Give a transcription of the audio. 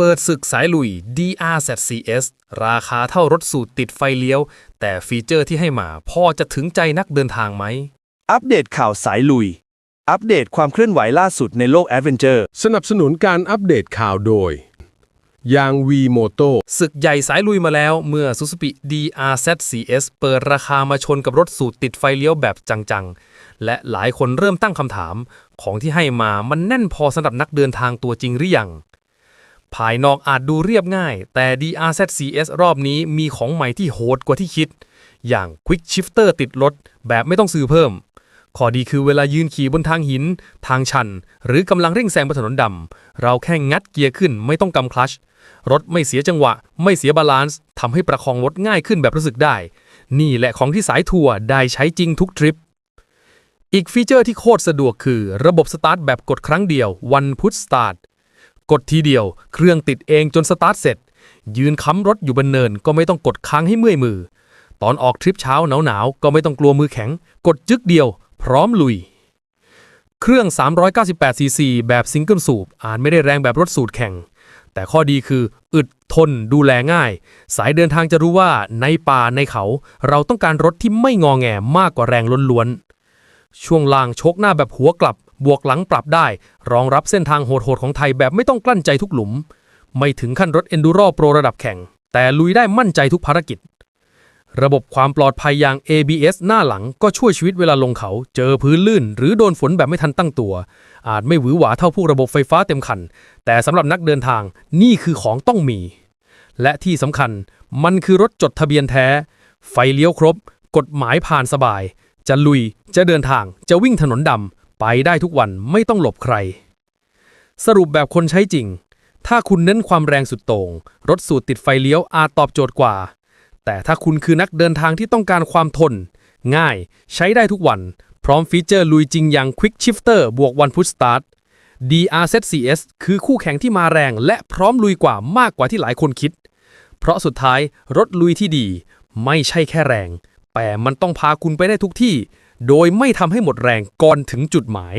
เปิดศึกสายลุย DRZCS ราคาเท่ารถสูตรติดไฟเลี้ยว แต่ฟีเจอร์ที่ให้มาพอจะถึงใจนักเดินทางไหม อัปเดตข่าวสายลุย อัปเดตความเคลื่อนไหวล่าสุดในโลกแอดเวนเจอร์ สนับสนุนการอัปเดตข่าวโดย ยางวีโมโตศึกใหญ่สายลุยมาแล้วเมื่อ Suzuki DRZCS เปิดราคามาชนกับรถสูตรติดไฟเลี้ยวแบบจังๆ และหลายคนเริ่มตั้งคำถาม ของที่ให้มามันแน่นพอสำหรับนักเดินทางตัวจริงหรือยัง ภายนอกอาจดูเรียบง่าย แต่ DRZCS รอบนี้มีของใหม่ที่โหดกว่าที่คิด อย่าง Quick Shifter ติดรถแบบไม่ต้องซื้อเพิ่ม ข้อดีคือเวลายืนขี่บนทางหิน ทางชัน หรือกำลังเร่งแซงบนถนนดำ เราแค่งัดเกียร์ขึ้นไม่ต้องกำคลัช รถไม่เสียจังหวะ ไม่เสียบาลานซ์ทำให้ประคองรถง่ายขึ้นแบบรู้สึกได้ นี่แหละของที่สายทัวร์ได้ใช้จริงทุกทริปอีกฟีเจอร์ที่โคตรสะดวกคือระบบสตาร์ทแบบกดครั้งเดียว One Push Start กดทีเดียว เครื่องติดเองจนสตาร์ทเสร็จ ยืนค้ำรถอยู่บนเนินก็ไม่ต้องกดค้างให้เมื่อยมือ ตอนออกทริปเช้าหนาวๆก็ไม่ต้องกลัวมือแข็ง กดจึกเดียว พร้อมลุย เครื่อง 398 ซีซี แบบซิงเกิลสูบอาจไม่ได้แรงแบบรถสูตรแข่ง แต่ข้อดีคือ อึดทนดูแลง่าย สายเดินทางจะรู้ว่าในป่าในเขา เราต้องการรถที่ไม่งอแงมากกว่าแรงล้วนๆช่วงล่างชกหน้าแบบหัวกลับ บวกหลังปรับได้ รองรับเส้นทางโหดๆของไทยแบบไม่ต้องกลั้นใจทุกหลุม ไม่ถึงขั้นรถ Enduro Pro ระดับแข่ง แต่ลุยได้มั่นใจทุกภารกิจ ระบบความปลอดภัยอย่าง ABS หน้าหลังก็ช่วยชีวิตเวลาลงเขา เจอพื้นลื่น หรือโดนฝนแบบไม่ทันตั้งตัว อาจไม่หวือหวาเท่าพวกระบบไฟฟ้าเต็มคัน แต่สำหรับนักเดินทางนี่คือของต้องมี และที่สำคัญมันคือรถจดทะเบียนแท้ ไฟเลี้ยวครบ กฎหมายผ่านสบาย จะลุย จะเดินทาง จะวิ่งถนนดำ ไปได้ทุกวันไม่ต้องหลบใคร สรุปแบบคนใช้จริง ถ้าคุณเน้นความแรงสุดโต่งรถสูตรติดไฟเลี้ยวอาจตอบโจทย์กว่า แต่ถ้าคุณคือนักเดินทางที่ต้องการความทน ง่าย ใช้ได้ทุกวัน พร้อมฟีเจอร์ลุยจริงอย่าง Quick Shifter บวก One Push Start DRZCS คือคู่แข่งที่มาแรงและพร้อมลุยกว่ามากกว่าที่หลายคนคิด เพราะสุดท้ายรถลุยที่ดี ไม่ใช่แค่แรง แต่มันต้องพาคุณไปได้ทุกที่ โดยไม่ทำให้หมดแรงก่อนถึงจุดหมาย